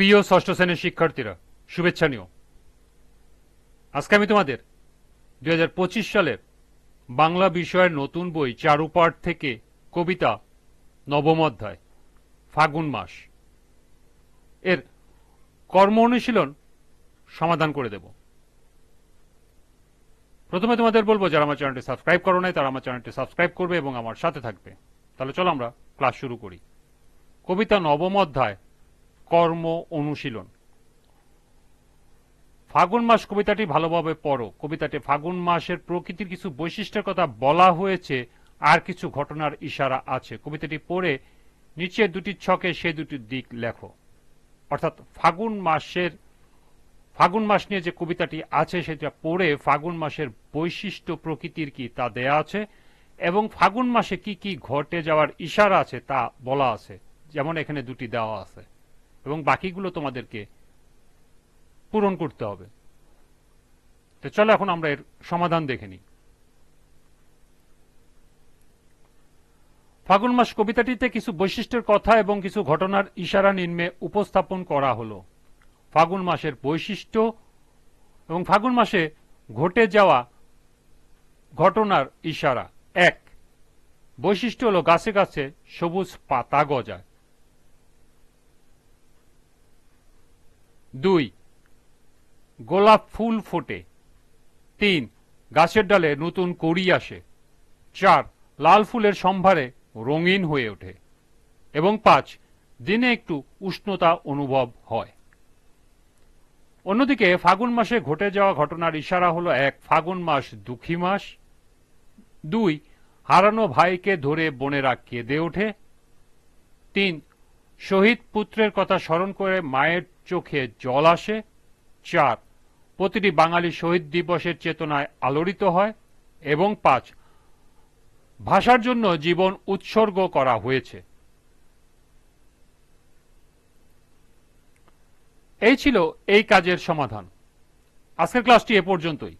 প্রিয় ষষ্ঠ শ্রেণির শিক্ষার্থীরা, শুভেচ্ছা নিও। আজকে আমি তোমাদের দুই সালের বাংলা বিষয়ের নতুন বই চারুপাঠ থেকে কবিতা নবম অধ্যায়, ফাগুন মাস, এর কর্ম অনুশীলন সমাধান করে দেব। প্রথমে তোমাদের বলব, যারা আমার চ্যানেলটি সাবস্ক্রাইব করো নাই, তারা আমার চ্যানেলটি সাবস্ক্রাইব করবে এবং আমার সাথে থাকবে। তাহলে চলো আমরা ক্লাস শুরু করি। কবিতা নবম অধ্যায় কর্ম অনুশীলন। ফাগুন মাস কবিতাটি ভালোভাবে পড়ো। কবিতাটি ফাগুন মাসের প্রকৃতির কিছু বৈশিষ্ট্যের কথা বলা হয়েছে, আর কিছু ঘটনার ইশারা আছে। কবিতাটি পড়ে নিচে দুটি ছকে সে দুটি দিক লেখো। অর্থাৎ ফাগুন মাসের, ফাগুন মাস নিয়ে যে কবিতাটি আছে সেটা পড়ে ফাগুন মাসের বৈশিষ্ট্য প্রকৃতির কি তা দেয়া আছে, এবং ফাগুন মাসে কি কি ঘটে যাওয়ার ইশারা আছে তা বলা আছে। যেমন এখানে দুটি দেওয়া আছে। এবং বাকিগুলো তোমাদেরকে পূরণ করতে হবে। তো চলো এখন আমরা এর সমাধান দেখে নিই। ফাগুন মাস কবিতাটিতে কিছু বৈশিষ্ট্যের কথা এবং কিছু ঘটনার ইশারা নিম্নে উপস্থাপন করা হলো। ফাগুন মাসের বৈশিষ্ট্য এবং ফাগুন মাসে ঘটে যাওয়া ঘটনার ইশারা। এক, বৈশিষ্ট্য হলো গাছে গাছে সবুজ পাতা গজায়। দুই, গোলাপ ফুল ফোটে। তিন, গাছের ডালে নতুন কড়ি আসে। চার, লাল ফুলের সম্ভারে রঙিন হয়ে ওঠে। এবং পাঁচ, দিনে একটু উষ্ণতা অনুভব হয়। অন্যদিকে ফাগুন মাসে ঘটে যাওয়া ঘটনার ইশারা হলো এক ফাগুন মাস দুঃখী মাস। দুই, হারানো ভাইকে ধরে বোনেরা কেঁদে ওঠে। তিন শহীদ পুত্রের কথা স্মরণ করে মায়ের চোখে জল আসে। চার, প্রতিটি বাঙালি শহীদ দিবসের চেতনায় আলোড়িত হয় এবং পাঁচ, ভাষার জন্য জীবন উৎসর্গ করা হয়েছে। এই ছিল এই কাজের সমাধান। আজকের ক্লাসটি এ পর্যন্তই।